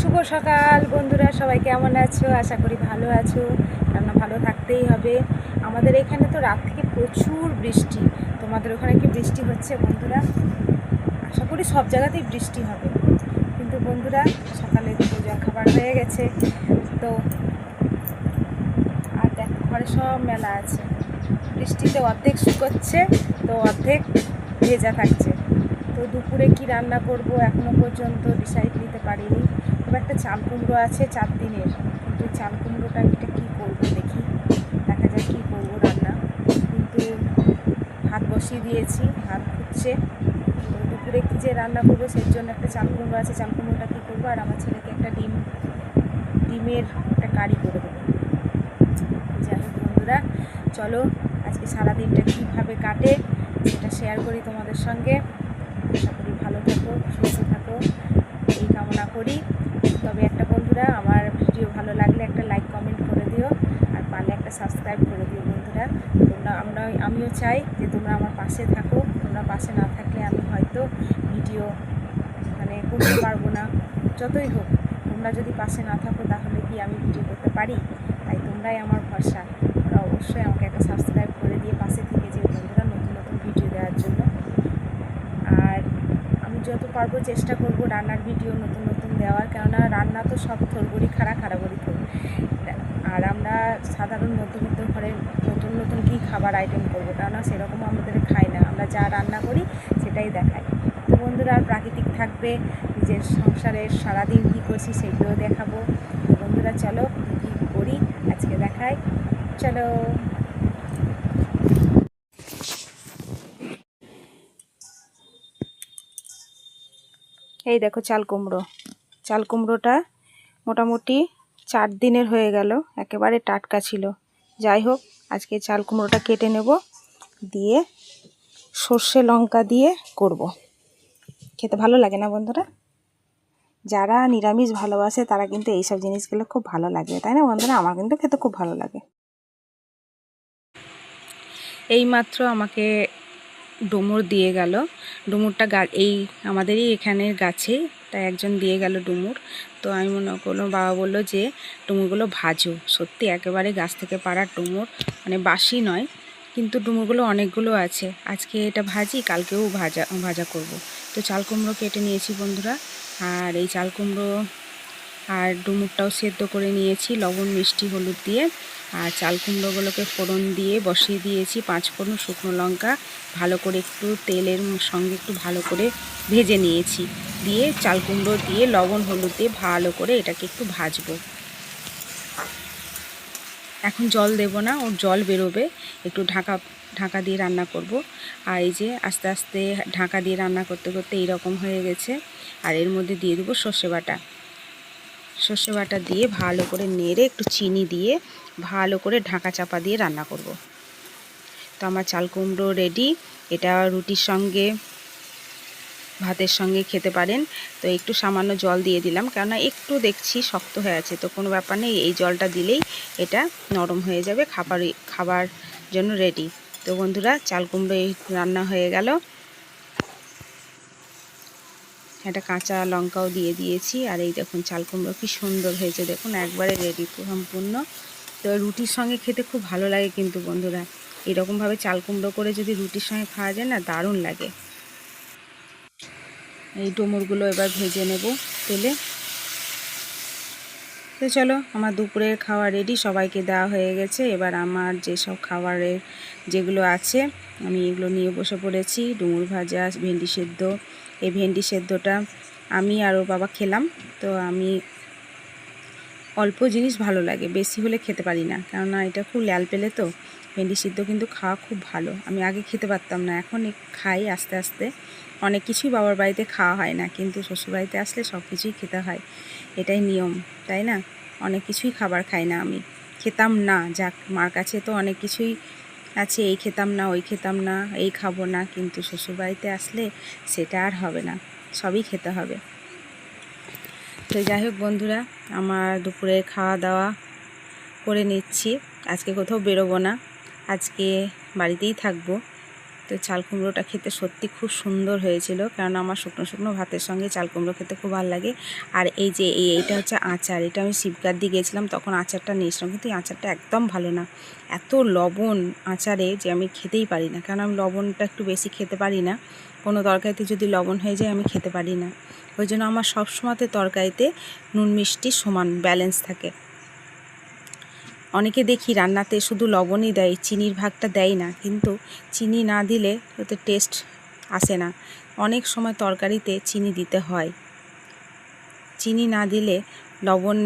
শুভ সকাল বন্ধুরা, সবাই কেমন আছো? আশা করি ভালো আছো। কেননা ভালো থাকতেই হবে। আমাদের এখানে তো রাত থেকে প্রচুর বৃষ্টি। তোমাদের ওখানে কি বৃষ্টি হচ্ছে বন্ধুরা? আশা করি সব জায়গাতেই বৃষ্টি হবে। কিন্তু বন্ধুরা, সকালে জল খাবার হয়ে গেছে। তো আর দেখো, ঘরে সব মেলা আছে। বৃষ্টিতে অর্ধেক শুকোচ্ছে, তো অর্ধেক ভেজা থাকছে। তো দুপুরে কি রান্না করব এখনও পর্যন্ত ডিসাইড নিতে পারিনি। তবে একটা চাল কুমড়ো আছে চার দিনের। কিন্তু চাল কুমড়োটা এটা কী করব দেখি? দেখা যায় কী করব রান্না। কিন্তু ভাত বসিয়ে দিয়েছি, ভাত হচ্ছে দুপুরে কী যে রান্না করব সেই জন্য একটা চাল কুমড়ো আছে। চাল কুমড়োটা কী করব? আর আমার ছেলেকে একটা ডিম, ডিমের একটা কারি করে দেবো। যাই বন্ধুরা, চলো আজকে সারাদিনটা কীভাবে কাটে সেটা শেয়ার করি তোমাদের সঙ্গে। আশা করি ভালো থাকো, সুস্থ থাকো। এই কামনা করি। তবে একটা বন্ধুরা, আমার ভিডিও ভালো লাগলে একটা লাইক কমেন্ট করে দিও আর পারলে একটা সাবস্ক্রাইব করে দিও বন্ধুরা। তোমরা, আমরা, আমিও চাই যে তোমরা আমার পাশে থাকো। তোমরা পাশে না থাকলে আমি হয়তো ভিডিও মানে করতে পারব না। যতই হোক, তোমরা যদি পাশে না থাকো তাহলে কি আমি ভিডিও করতে পারি? তাই তোমরাই আমার ভরসা। তোমরা অবশ্যই আমাকে একটা সাবস্ক্রাইব করে দিয়ে পাশে থেকে যে বন্ধুরা নতুন নতুন ভিডিও দেওয়ার জন্য। আর আমি যত পারব চেষ্টা করব রান্নার ভিডিও নতুন নতুন দেওয়ার, কেননা রান্না তো সব থরবড়ি খাড়া খাড়া করি থর। আর আমরা সাধারণ মধ্যবিত্ত ঘরে নতুন নতুন কী খাবার আইটেম করব? কেননা সেরকম আমাদের খাই না। আমরা যা রান্না করি, সেটাই দেখাই। তো বন্ধুরা, প্রাকৃতিক থাকবে, নিজের সংসারের সারাদিন কী করছি সেগুলো দেখাবো। বন্ধুরা, চলো কী করি? আজকে দেখাই। চলো। এই দেখো চাল কুমড়ো। চাল কুমড়োটা মোটামুটি চার দিনের হয়ে গেল, একেবারে টাটকা ছিল। যাই হোক, আজকে চাল কুমড়োটা কেটে নেব, দিয়ে সর্ষে লঙ্কা দিয়ে করব। খেতে ভালো লাগে না বন্ধুরা? যারা নিরামিষ ভালোবাসে, তারা কিন্তু এইসব জিনিসগুলো খুব ভালো লাগে, তাই না বন্ধুরা? আমার কিন্তু খেতে খুব ভালো লাগে। এইমাত্র আমাকে ডুমুর দিয়ে গেল। ডুমুরটা গা এই আমাদেরই এখানের গাছে তাই একজন দিয়ে গেল ডুমুর। তো আমি মনে করলাম, বাবা বলল যে, ডুমুরগুলো ভাজো। সত্যি একেবারে গাছ থেকে পাড়া ডুমুর। মানে বাসি নয়, কিন্তু ডুমুরগুলো অনেকগুলো আছে। আজকে এটা ভাজি, কালকেও ভাজা ভাজা করব। তো চাল কুমড়ো কেটে নিয়েছি বন্ধুরা। আর এই চাল কুমড়ো আর ডুমুরটাও সেদ্ধ করে নিয়েছি, লবণ, মিষ্টি, হলুদ দিয়ে। আর চাল কুমড়োগুলোকে ফোড়ন দিয়ে বসিয়ে দিয়েছি পাঁচ ফোড়ন শুকনো লঙ্কা। ভালো করে একটু তেলের সঙ্গে একটু ভালো করে ভেজে নিয়েছি। দিয়ে চাল কুমড়ো দিয়ে লবণ হলুদ দিয়ে ভালো করে এটাকে একটু ভাজবো। এখন জল দেব না, ওর জল বেরোবে। একটু ঢাকা ঢাকা দিয়ে রান্না করব। আর এই যে আস্তে আস্তে ঢাকা দিয়ে রান্না করতে করতে এইরকম হয়ে গেছে। আর এর মধ্যে দিয়ে দেবো সর্ষে বাটা। সর্ষে বাটা দিয়ে ভালো করে নেড়ে একটু চিনি দিয়ে ভালো করে ঢাকা চাপা দিয়ে রান্না করব। তো আমার চাল কুমড়ো রেডি এটা রুটির সঙ্গে, ভাতের সঙ্গে খেতে পারেন। তো একটু সামান্য জল দিয়ে দিলাম, কেননা একটু দেখছি শক্ত হয়ে আছে, তো কোনো ব্যাপার নেই, এই জলটা দিলেই এটা নরম হয়ে যাবে, খাবার খাবার জন্য রেডি তো বন্ধুরা, চাল কুমড়ো রান্না হয়ে গেল। একটা কাঁচা লঙ্কাও দিয়ে দিয়েছি। আর এই দেখুন, চাল কুমড়ো কি সুন্দর হয়েছে। দেখুন, একবারে রেডি সম্পূর্ণ। তো রুটির সঙ্গে খেতে খুব ভালো লাগে কিন্তু বন্ধুরা। এরকমভাবে চাল কুমড়ো করে যদি রুটির সঙ্গে খাওয়া যায় না, দারুণ লাগে। এই ডুমুরগুলো এবার ভেজে নেব তেলে। তো চলো, আমার দুপুরের খাওয়া রেডি সবাইকে দেওয়া হয়ে গেছে। এবার আমার যেসব খাবারের যেগুলো আছে, আমি এগুলো নিয়ে বসে পড়েছি। ডুমুর ভাজা, ভেন্ডি সেদ্ধ এই ভেন্ডি সেদ্ধটা আমি আরও বাবা খেলাম। তো আমি অল্প জিনিস ভালো লাগে, বেশি হলে খেতে পারি না। কেননা এটা খুব ল্যাল পেলে তো ভেন্ডি সিদ্ধ কিন্তু খাওয়া খুব ভালো। আমি আগে খেতে পারতাম না, এখন খাই আস্তে আস্তে। অনেক কিছুই বাবার বাড়িতে খাওয়া হয় না, কিন্তু শ্বশুরবাড়িতে আসলে সব কিছুই খেতে হয়। এটাই নিয়ম, তাই না? অনেক কিছুই খাবার খাই না আমি। খেতাম না, যাক, মার কাছে তো অনেক কিছুই আছে, এই খেতাম না, ওই খেতাম না, এই খাব না, কিন্তু শ্বশুরবাড়িতে আসলে সেটা আর হবে না, সবই খেতে হবে। তো যাই হোক বন্ধুরা, আমার দুপুরে খাওয়া দাওয়া করে নিচ্ছি, আজকে কোথাও বেরোবো না, আজকে বাড়িতেই থাকব। তো চাল কুমড়োটা খেতে সত্যি খুব সুন্দর হয়েছিল। কারণ আমার শুকনো শুকনো ভাতের সঙ্গে চাল কুমড়ো খেতে খুব ভালো লাগে। আর এই যে এই এইটা হচ্ছে আচার, এটা আমি শিবকার দিয়ে গিয়েছিলাম তখন আচারটা নিয়েছিলাম, কিন্তু এই আচারটা একদম ভালো না। এত লবণ আচারে যে আমি খেতেই পারি না কারণ আমি লবণটা একটু বেশি খেতে পারি না। কোনো তরকারিতে যদি লবণ হয়ে যায় আমি খেতে পারি না। ওই জন্য আমার সবসময়তে তরকারিতে নুন মিষ্টি সমান ব্যালেন্স থাকে। অনেকে দেখি রান্নাতে শুধু লবণই দেয়, চিনির ভাগটা দেয় না, কিন্তু চিনি না দিলে ওতে টেস্ট আসে না। অনেক সময় তরকারিতে চিনি দিতে হয়। চিনি না দিলে লবণ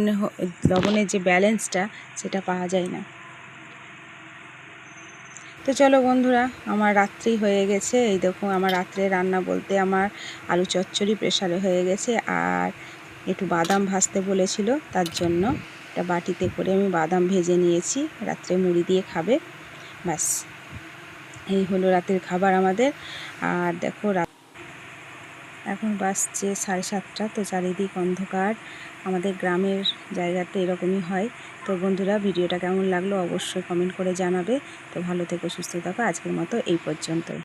লবণের যে ব্যালেন্সটা সেটা পাওয়া যায় না। তো চলো বন্ধুরা, আমার রাত্রি হয়ে গেছে। এই দেখো, আমার রাত্রে রান্না বলতে আমার আলু চচ্চড়ি প্রেশারে হয়ে গেছে, আর একটু বাদাম ভাজতে বলেছিল, তার জন্য একটা বাটিতে করে আমি বাদাম ভেজে নিয়েছি, রাত্রে মুড়ি দিয়ে খাবে, ব্যাস। এই হলো রাতের খাবার আমাদের। আর দেখো এখন বাসছে সাড়ে সাতটা, তো চারিদিক অন্ধকার। আমাদের গ্রামের জায়গাতে এরকমই হয়। তো বন্ধুরা, ভিডিওটা কেমন লাগল অবশ্যই কমেন্ট করে জানাবে। তো ভালো থেকো, সুস্থ থাকো। আজকের মতো এই পর্যন্তই।